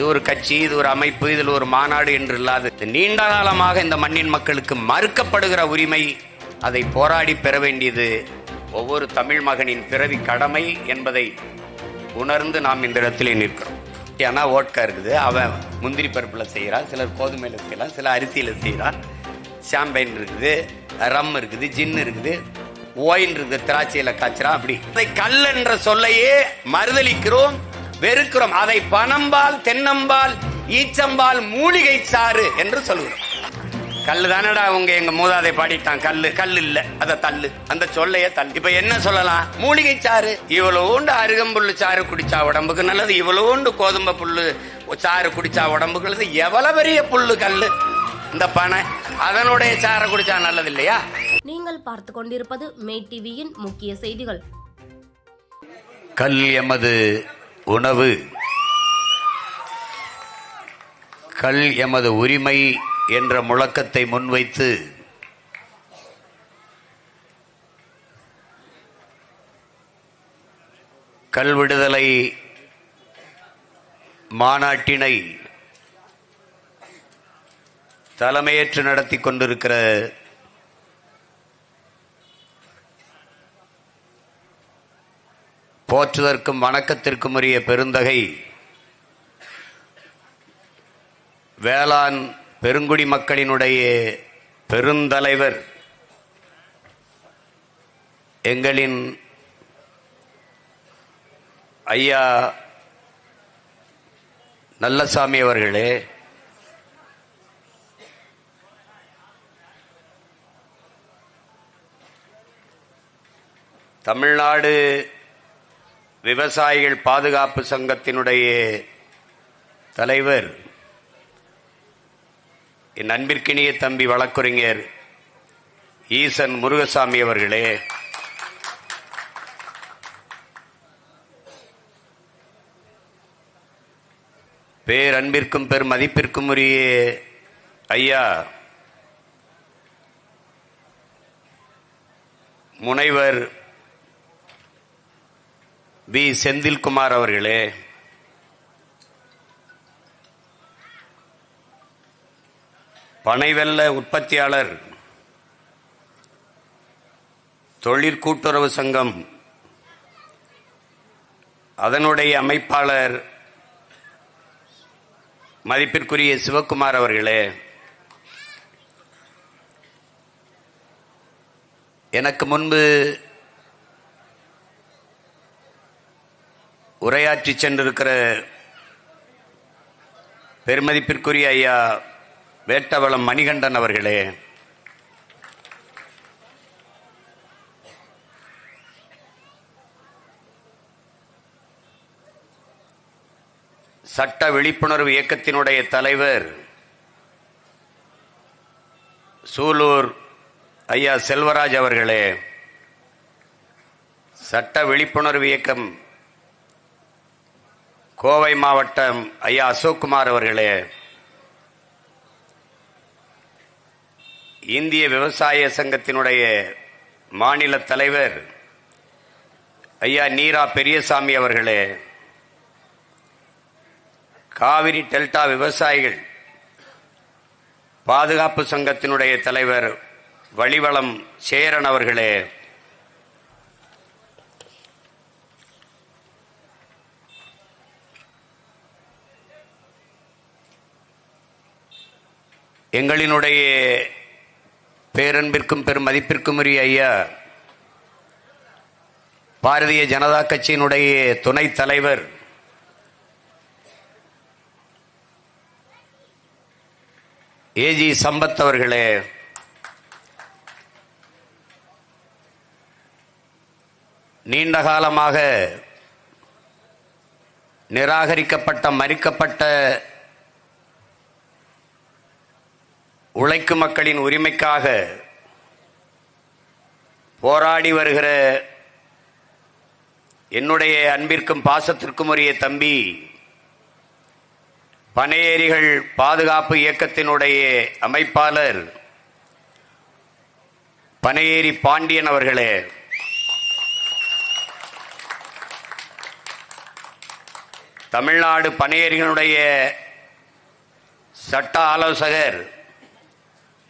இது ஒரு கட்சி இது ஒரு அமைப்பு இதில் ஒரு மாநாடு என்று இல்லாது. நீண்ட காலமாக இந்த மண்ணின் மக்களுக்கு மறுக்கப்படுகிற உரிமை அதை போராடி பெற வேண்டியது ஒவ்வொரு தமிழ் மகனின் பிறவி கடமை என்பதை உணர்ந்து நாம் இந்த இடத்திலே நிற்கிறோம். ஏன்னா ஓட்கா இருக்குது. அவன் முந்திரி பருப்பில் செய்கிறான் சிலர் கோதுமையில் செய்யலாம் சில அரிசியில் செய்கிறான். ஷாம்பைன் இருக்குது ரம் இருக்குது ஜின் இருக்குது ஓயின் இருக்குது திராட்சையில் காய்ச்சிறான் அப்படி. கல் என்ற சொல்லையே மறுதலிக்கிறோம். வெறுக்கிறோம். அதை பனம்பால் தென்னம்பால் ஈச்சம்பால் மூலிகை சாறு என்று சொல்கிறோம் கல்லு தானடா உங்க எங்க மூதாதை பாடிட்டான். கல்லு கல்லு இல்ல. அத தள்ளு. அந்த சொல்லையே தள்ளு. இப்ப என்ன சொல்லலாம்? மூலிகை சாறு. இவ்வளவுண்டு அருகம்புல்லு சாறு குடிச்சா உடம்புக்கு நல்லது. இவ்வளவுண்டு கோதுமை புல்லு சாறு குடிச்சா உடம்புக்கு நல்லது. எவ்வளவு பெரிய புல்லு கல்லு? இந்த பனை அதனுடைய சாறை குடிச்சா நல்லது இல்லையா நீங்கள் பார்த்து கொண்டிருப்பது மே டிவியின் முக்கிய செய்திகள். கல் எமது உணவு. கல் எமது உரிமை என்ற முழக்கத்தை முன்வைத்து கல் விடுதலை மாநாட்டினை தலைமையேற்று நடத்தி கொண்டிருக்கிற போற்றுதற்கும் வணக்கத்திற்கும் உரிய பெருந்தகை வேளாண் பெருங்குடி மக்களினுடைய பெருந்தலைவர் எங்களின் ஐயா நல்லசாமி அவர்களே தமிழ்நாடு விவசாயிகள் பாதுகாப்பு சங்கத்தினுடைய தலைவர் என் அன்பிற்கினிய தம்பி வழக்குரைஞர் ஈசன் முருகசாமி அவர்களே பேரன்பிற்கும் பெரும் மதிப்பிற்கும் உரிய ஐயா முனைவர் வி. செந்தில்குமார் அவர்களே. பனைவெல்ல உற்பத்தியாளர் தொழிற்கூட்டுறவு சங்கம் அதனுடைய அமைப்பாளர் மதிப்பிற்குரிய சிவக்குமார் அவர்களே. எனக்கு முன்பு உரையாற்றி சென்றிருக்கிற பெருமதிப்பிற்குரிய ஐயா வேட்டவளம் மணிகண்டன் அவர்களே சட்ட விழிப்புணர்வு இயக்கத்தினுடைய தலைவர் சூலூர் ஐயா செல்வராஜ் அவர்களே சட்ட விழிப்புணர்வு இயக்கம் கோவை மாவட்டம் ஐயா அசோக்குமார் அவர்களே இந்திய விவசாய சங்கத்தினுடைய மாநில தலைவர் ஐயா நீரா பெரியசாமி அவர்களே காவிரி டெல்டா விவசாயிகள் பாதுகாப்பு சங்கத்தினுடைய தலைவர் வழிவளம் சேரன் அவர்களே எங்களினுடைய பேரன்பிற்கும் பெரும் மதிப்பிற்கும் உரிய ஐயா பாரதிய ஜனதா கட்சியினுடைய துணைத் தலைவர் ஏஜி சம்பத் அவர்களே நீண்ட காலமாக நிராகரிக்கப்பட்ட மறிக்கப்பட்ட உழைக்கும் மக்களின் உரிமைக்காக போராடி வருகிற என்னுடைய அன்பிற்கும் பாசத்திற்கும் உரிய தம்பி பனையேரிகள் பாதுகாப்பு இயக்கத்தினுடைய அமைப்பாளர் பனையேரி பாண்டியன் அவர்களே. தமிழ்நாடு பணியர்களுடைய சட்ட ஆலோசகர்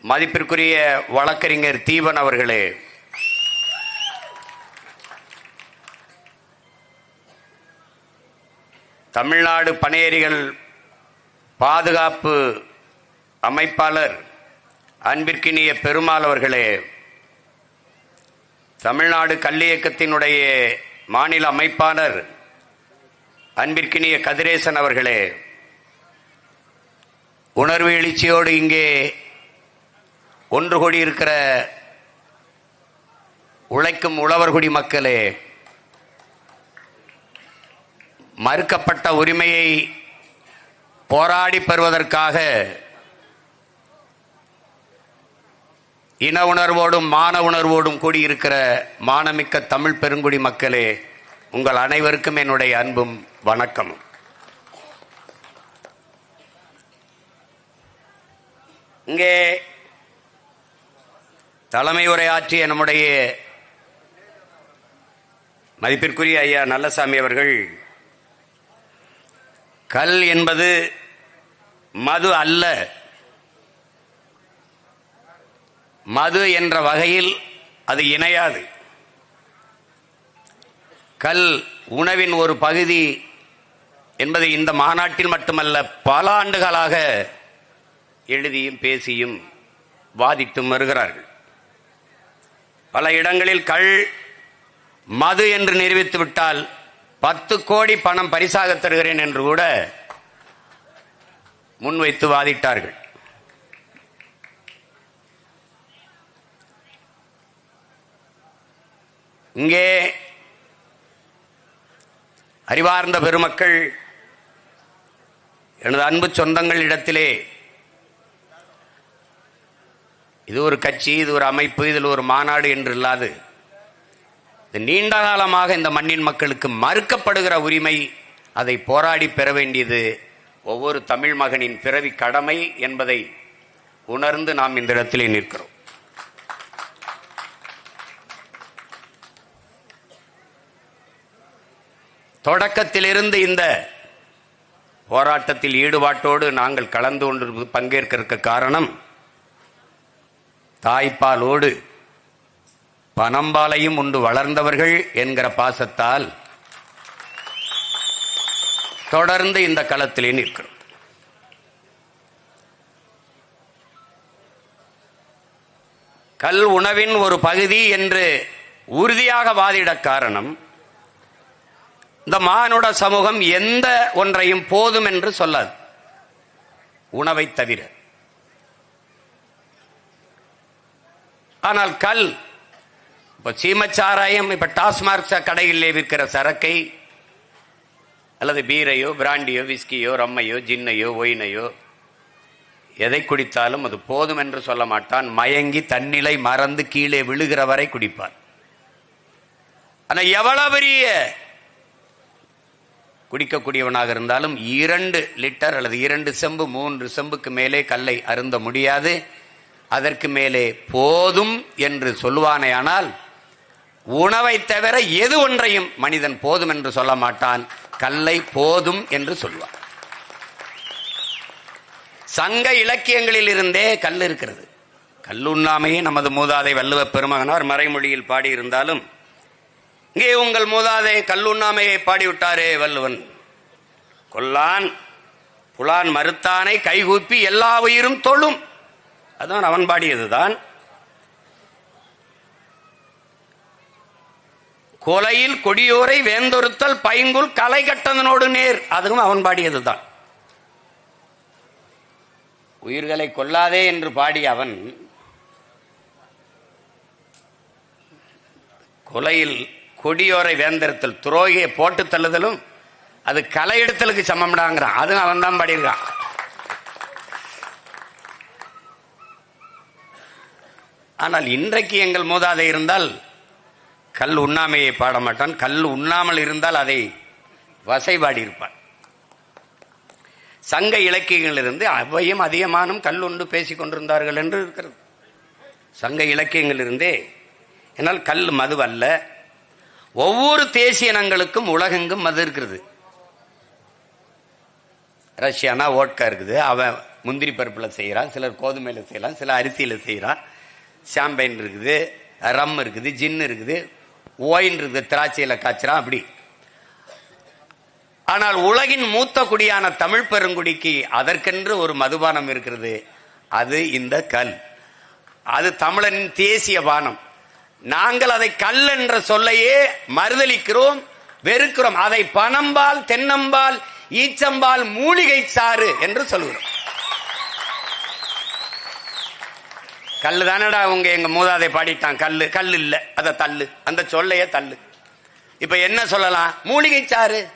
மதிப்பிற்குரிய வழக்கறிஞர் தீபன் அவர்களே. தமிழ்நாடு பணியேறிகள் பாதுகாப்பு அமைப்பாளர் அன்பிற்கினிய பெருமாள் அவர்களே. தமிழ்நாடு கல்வி இயக்கத்தினுடைய மாநில அமைப்பாளர் அன்பிற்கினிய கதிரேசன் அவர்களே. உணர்வு எழுச்சியோடு இங்கே ஒன்று கூடியிருக்கிற உழைக்கும் உழவர்குடி மக்களே மறுக்கப்பட்ட உரிமையை போராடி பெறுவதற்காக இன உணர்வோடும் மான உணர்வோடும் கூடியிருக்கிற மானமிக்க தமிழ் பெருங்குடி மக்களே உங்கள் அனைவருக்கும் என்னுடைய அன்பும் வணக்கமும். இங்கே தலைமை உரையாற்றிய நம்முடைய மதிப்பிற்குரிய ஐயா நல்லசாமி அவர்கள் கல் என்பது மது அல்ல. மது என்ற வகையில் அது இணையாது. கல் உணவின் ஒரு பகுதி என்பதை இந்த மாநாட்டில் மட்டுமல்ல பல ஆண்டுகளாக எழுதியும் பேசியும் வாதிட்டும் வருகிறார்கள். பல இடங்களில் கள் மது என்று நிரூபித்து விட்டால் பத்து கோடி பணம் பரிசாக தருகிறேன் என்று கூட முன்வைத்து வாதிட்டார்கள். இங்கே அறிவார்ந்த பெருமக்கள் எனது அன்பு சொந்தங்கள் இடத்திலே இது ஒரு கட்சி இது ஒரு அமைப்பு இதில் ஒரு மாநாடு என்று இல்லாது. இது நீண்ட காலமாக இந்த மண்ணின் மக்களுக்கு மறுக்கப்படுகிற உரிமை அதை போராடி பெற வேண்டியது ஒவ்வொரு தமிழ் மகனின் பிறவி கடமை என்பதை உணர்ந்து நாம் இந்த இடத்திலே நிற்கிறோம். தொடக்கத்திலிருந்து இந்த போராட்டத்தில் ஈடுபாட்டோடு நாங்கள் கலந்து கொண்டு பங்கேற்க காரணம் தாய்ப்பாலோடு பனம்பாலையும் உண்டு வளர்ந்தவர்கள் என்கிற பாசத்தால் தொடர்ந்து இந்த களத்திலே நிற்கிறோம். கல் உணவின் ஒரு பகுதி என்று உறுதியாக வாதிட காரணம் இந்த மானுட சமூகம் எந்த ஒன்றையும் போதும் என்று சொல்லாது. உணவை தவிர. ஆனால் கல் இப்போ சீமச்சாராயம் இப்போ டாஸ்மார்க் கடைகளிலே விற்கிற சரக்கை அல்லது பீரையோ பிராண்டியோ விஸ்கியோ ரம்மையோ ஜின்னையோ ஒயினையோ எதை குடித்தாலும் அது போதும் என்று சொல்ல மாட்டான். மயங்கி தன்னிலை மறந்து கீழே விழுகிற வரை குடிப்பான். ஆனால் எவ்வளவு பெரிய குடிக்கக்கூடியவனாக இருந்தாலும் இரண்டு லிட்டர் அல்லது இரண்டு செம்பு மூன்று செம்புக்கு மேலே கல்லை அருந்த முடியாது. அதற்கு மேலே போதும் என்று சொல்லுவானேயானால் உணவை தவிர எது ஒன்றையும் மனிதன் போதும் என்று சொல்ல மாட்டான். கல்லை போதும் என்று சொல்வான் சங்க இலக்கியங்களில் இருந்தே கல் இருக்கிறது. கல்லுண்ணாமையே நமது மூதாதை வள்ளுவ பெருமகனார் மறைமொழியில் பாடியிருந்தாலும் இங்கே உங்கள் மூதாதை கல்லுண்ணாமையை பாடிவிட்டாரே வள்ளுவன். கொல்லான் புலான் மறுத்தானை கைகூப்பி எல்லா உயிரும் தொழும். அதான் அவன் பாடியதுதான். கொலையில் கொடியோரை வேந்தொருத்தல் பைங்குள் கலை கட்டதனோடு நேர். அதுவும் அவன் பாடியதுதான். உயிர்களை கொல்லாதே என்று பாடிய அவன் கொலையில் கொடியோரை வேந்தெடுத்தல் துரோகியை போட்டு தள்ளுதலும் அது களை எடுத்தலுக்கு சமம்டாங்கிறான். அதுவும் அவன் தான் பாடியிருக்கான். ஆனால் இன்றைக்கு எங்கள் மூதாதை இருந்தால் கல் உண்ணாமையை பாட மாட்டான் கல் உண்ணாமல் இருந்தால் அதை வசைபாடி இருப்பான் சங்க இலக்கியங்களிலிருந்து அவையும் அதிகமானும் கல் உண்டு பேசிக் கொண்டிருந்தார்கள் என்று இருக்கிறது. சங்க இலக்கியங்களிலிருந்தே என்னால் கல் மது அல்ல. ஒவ்வொரு தேசிய இனங்களுக்கும் உலகெங்கும் மது இருக்கிறது. ரஷ்யானா ஓட்கா இருக்குது. அவன் முந்திரி பருப்பில் செய்கிறான் சிலர் கோதுமையில் செய்யலாம் சிலர் அரிசியில் செய்கிறான் ஷாம்பைன் இருக்குது ரம் இருக்குது ஜின் இருக்குது ஓயின் இருக்குது திராட்சையில் காய்ச்சலாம் அப்படி. ஆனால் உலகின் மூத்த குடியான தமிழ் பெருங்குடிக்கு அதற்கென்று ஒரு மதுபானம் இருக்கிறது. அது இந்த கல். அது தமிழனின் தேசிய பானம். நாங்கள் அதை கல் என்ற சொல்லையே மறுதளிக்கிறோம் வெறுக்கிறோம். அதை பணம்பால் தென்னம்பால் ஈச்சம்பால் மூலிகை சாறு என்று சொல்கிறோம். கல்லு தானடா உங்க எங்க மூதாதை பாடிட்டான். கல்லு கல் இல்ல. அத தள்ளு. அந்த சொல்லையே தள்ளு. இப்ப என்ன சொல்லலாம்? மூலிகை சாறு.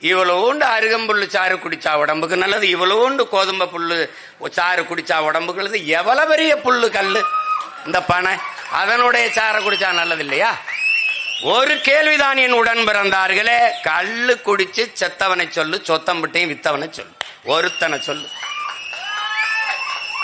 இவ்வளோண்டு அருகம்புல்லு சாறு குடிச்சா உடம்புக்கு நல்லது. இவ்வளோண்டு கோதுமை புல்லு சாறு குடிச்சா உடம்புக்கு நல்லது. எவ்வளவு பெரிய புல்லு கல்லு? இந்த பனை. அதனுடைய சாறை குடிச்சா நல்லது இல்லையா? ஒரு கேள்விதான் என் உடன் பிறந்தார்களே. கல்லு குடிச்சு செத்தவனை சொல்லு சொத்தம் விட்டையும் வித்தவனை சொல்லு. ஒருத்தனை சொல்லு.